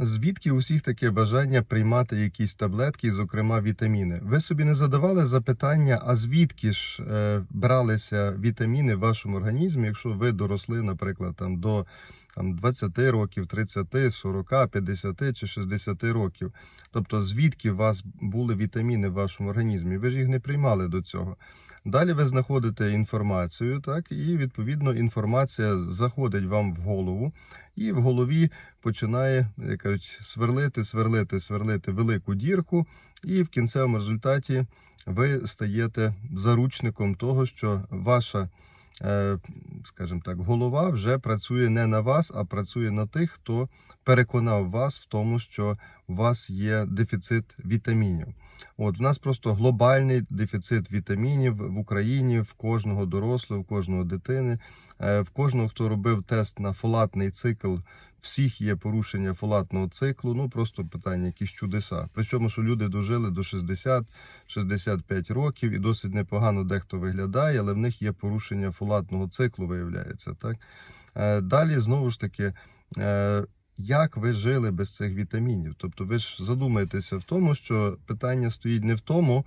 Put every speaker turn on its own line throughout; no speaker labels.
Звідки у всіх таке бажання приймати якісь таблетки, зокрема вітаміни? Ви собі не задавали запитання, а звідки ж е, бралися вітаміни в вашому організмі, якщо ви доросли, наприклад, там до там, 20 років, 30, 40, 50 чи 60 років? Тобто, звідки у вас були вітаміни в вашому організмі? Ви ж їх не приймали до цього. Далі ви знаходите інформацію, так, і відповідно інформація заходить вам в голову, і в голові починає, як кажуть, сверлити, сверлити, сверлити велику дірку, і в кінцевому результаті ви стаєте заручником того, що ваша, скажімо так, голова вже працює не на вас, а працює на тих, хто переконав вас в тому, що у вас є дефіцит вітамінів. От в нас просто глобальний дефіцит вітамінів в Україні, в кожного дорослого, в кожного дитини, е, в кожного, хто робив тест на фолатний цикл. Всіх є порушення фолатного циклу, ну просто питання, якісь чудеса. Причому, що люди дожили до 60-65 років і досить непогано дехто виглядає, але в них є порушення фолатного циклу, виявляється. Так Е, далі знову ж таки. е, Як ви жили без цих вітамінів? Тобто, ви ж задумаєтеся в тому, що питання стоїть не в тому,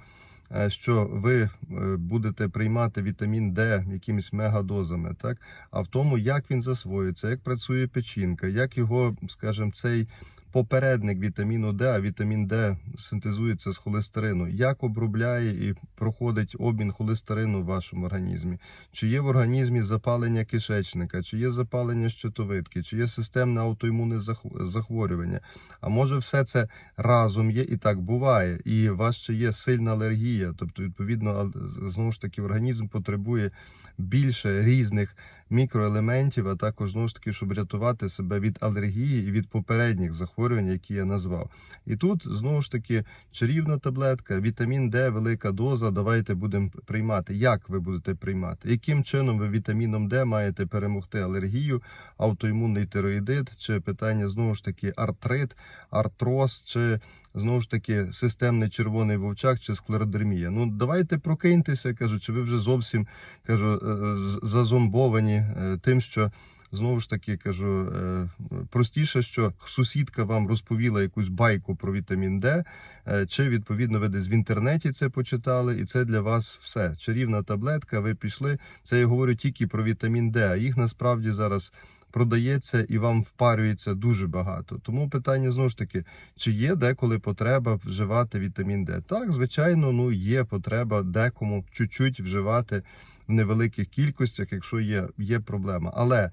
що ви е, будете приймати вітамін Д якимись мегадозами, так? А в тому, як він засвоюється, як працює печінка, як його, скажімо, цей попередник вітаміну Д, а вітамін Д синтезується з холестерину, як обробляє і проходить обмін холестерину в вашому організмі, чи є в організмі запалення кишечника, чи є запалення щитовидки, чи є системне аутоімунне захв- захворювання. А може, все це разом є? І так буває, і у вас ще є сильна алергія, тобто, відповідно, знову ж таки, організм потребує більше різних мікроелементів, а також знову ж таки, щоб рятувати себе від алергії і від попередніх захворювань, які я назвав. І тут знову ж таки чарівна таблетка, вітамін Д, велика доза. Давайте будемо приймати. Як ви будете приймати? Яким чином ви вітаміном Д маєте перемогти алергію, аутоімунний тироїдит, чи питання знову ж таки артрит, артроз, чи знову ж таки системний червоний вовчак чи склеродермія. Ну давайте прокиньтеся, кажу, чи ви вже зовсім кажу е, зазомбовані е, тим, що. Знову ж таки кажу, е, простіше, що сусідка вам розповіла якусь байку про вітамін Д, е, чи відповідно ви десь в інтернеті це почитали, і це для вас все. Чарівна таблетка, ви пішли. Це я говорю тільки про вітамін Д, а їх насправді зараз продається і вам впарюється дуже багато. Тому питання знову ж таки, чи є деколи потреба вживати вітамін Д? Так, звичайно, ну є потреба декому чуть-чуть вживати в невеликих кількостях, якщо є, є проблема. Але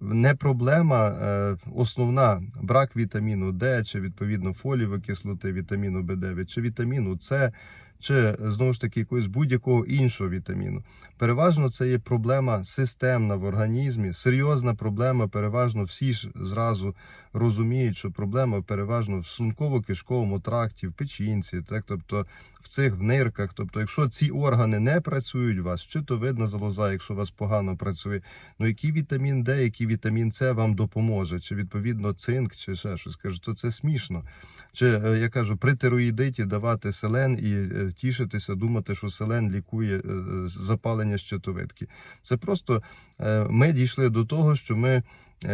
не проблема е, основна брак вітаміну Д, чи відповідно фолієвої кислоти, вітаміну Б9, чи вітаміну С, чи знову ж таки якогось будь-якого іншого вітаміну. Переважно це є проблема системна в організмі, серйозна проблема. Переважно всі ж зразу розуміють, що проблема переважно в шлунково-кишковому тракті, в печінці, так тобто в цих в нирках. Тобто, якщо ці органи не працюють у вас, чи то видна залоза, якщо у вас погано працює, ну який вітамін Д, який вітамін С вам допоможе, чи відповідно цинк, чи ще щось кажу, то це смішно. Чи е, я кажу, при тероїдиті давати селен і е, тішитися, думати, що селен лікує е, запалення щитовидки. Це просто ми дійшли до того, що ми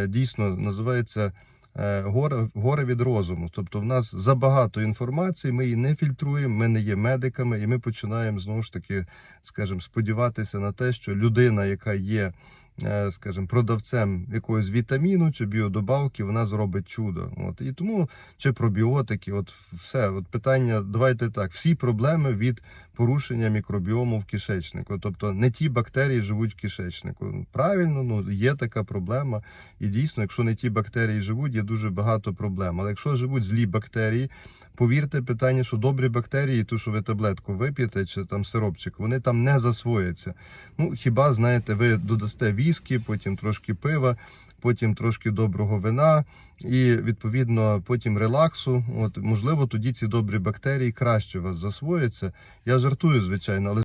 дійсно називається. Е, Горе, горе від розуму, тобто в нас забагато інформації, ми її не фільтруємо, ми не є медиками, і ми починаємо знову ж таки, скажімо, сподіватися на те, що людина, яка є, скажімо, продавцем якогось вітаміну чи біодобавки, вона зробить чудо. От і тому чи пробіотики, от все, от питання, давайте так, всі проблеми від порушення мікробіому в кишечнику. Тобто не ті бактерії живуть в кишечнику. Правильно, ну є така проблема. І дійсно, якщо не ті бактерії живуть, є дуже багато проблем. Але якщо живуть злі бактерії, повірте, питання, що добрі бактерії, ту, що ви таблетку вип'єте, чи там сиропчик, вони там не засвояться. Ну хіба знаєте, ви додасте віскі, потім трошки пива. Потім трошки доброго вина і відповідно потім релаксу. От можливо, тоді ці добрі бактерії краще у вас засвояться. Я жартую, звичайно, але